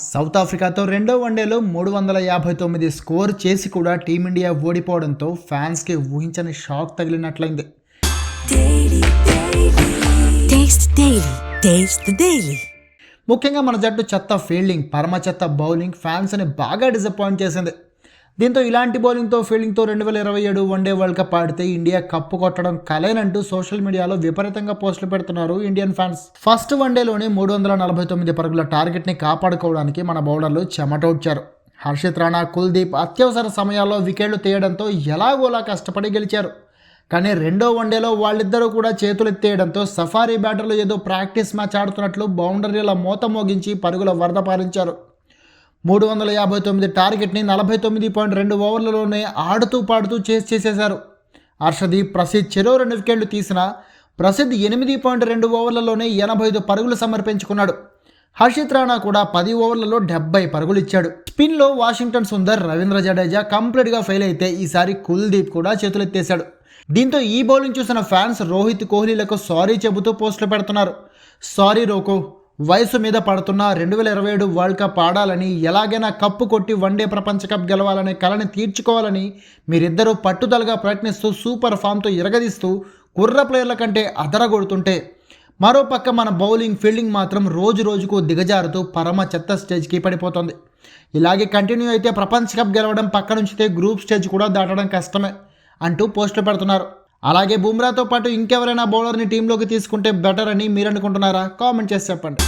South ఆఫ్రికాతో రెండో వన్డేలో మూడు వందల యాభై తొమ్మిది స్కోర్ చేసి కూడా టీమిండియా ఓడిపోవడంతో ఫ్యాన్స్కి ఊహించని షాక్ తగిలినట్లయింది. ముఖ్యంగా మన జట్టు చెత్త ఫీల్డింగ్ పరమ చెత్త బౌలింగ్ ఫ్యాన్స్ని బాగా డిసప్పాయింట్ చేసింది. దీంతో ఇలాంటి బౌలింగ్తో ఫీల్డింగ్తో రెండు వేల ఇరవై ఏడు వన్డే వరల్డ్ కప్ ఆడితే ఇండియా కప్పు కొట్టడం కలేనంటూ సోషల్ మీడియాలో విపరీతంగా పోస్టులు పెడుతున్నారు ఇండియన్ ఫ్యాన్స్. ఫస్ట్ వన్డేలోనే మూడు వందల నలభై తొమ్మిది పరుగుల టార్గెట్ని కాపాడుకోవడానికి మన బౌలర్లు చెమటోడ్చారు. హర్షిత్ రాణా కుల్దీప్ అత్యవసర సమయాల్లో వికెట్లు తీయడంతో ఎలాగోలా కష్టపడి గెలిచారు. కానీ రెండో వన్డేలో వాళ్ళిద్దరూ కూడా చేతులెత్తేయడంతో సఫారీ బ్యాటర్లు ఏదో ప్రాక్టీస్ మ్యాచ్ ఆడుతున్నట్లు బౌండరీల మూత మోగించి పరుగుల వరద పారించారు. మూడు వందల యాభై తొమ్మిది టార్గెట్ని నలభై తొమ్మిది పాయింట్ రెండు ఓవర్లలోనే ఆడుతూ పాడుతూ చేసి చేసేశారు. హర్షదీప్ ప్రసిద్ చెరో రెండు వికెట్లు తీసిన ప్రసిద్ ఎనిమిది పాయింట్ రెండు ఓవర్లలోనే ఎనభై ఐదు పరుగులు సమర్పించుకున్నాడు. హర్షిత్ రాణా కూడా పది ఓవర్లలో డెబ్బై పరుగులు ఇచ్చాడు. స్పిన్లో వాషింగ్టన్ సుందర్ రవీంద్ర జడేజా కంప్లీట్గా ఫెయిల్ అయితే ఈసారి కుల్దీప్ కూడా చేతులెత్తేశాడు. దీంతో ఈ బౌలింగ్ చూసిన ఫ్యాన్స్ రోహిత్ కోహ్లీలకు సారీ చెబుతూ పోస్టులు పెడుతున్నారు. సారీ రోకో వయసు మీద పడుతున్న రెండు వేల ఇరవై ఏడు వరల్డ్ కప్ ఆడాలని ఎలాగైనా కప్పు కొట్టి వన్డే ప్రపంచ కప్ గెలవాలనే కళని తీర్చుకోవాలని మీరిద్దరూ పట్టుదలగా ప్రయత్నిస్తూ సూపర్ ఫామ్తో ఇరగదీస్తూ కుర్ర ప్లేయర్ల కంటే అదరగొడుతుంటే మరోపక్క మన బౌలింగ్ ఫీల్డింగ్ మాత్రం రోజు రోజుకు దిగజారుతూ పరమ చెత్త స్టేజ్కి పడిపోతుంది ఇలాగే కంటిన్యూ అయితే ప్రపంచ కప్ గెలవడం పక్క నుంచితే గ్రూప్ స్టేజ్ కూడా దాటడం కష్టమే అంటూ పోస్టులు పెడుతున్నారు. అలాగే బుమ్రాతో పాటు ఇంకెవరైనా బౌలర్ని టీంలోకి తీసుకుంటే బెటర్ అని మీరు అనుకుంటున్నారా? కామెంట్ చేసి చెప్పండి.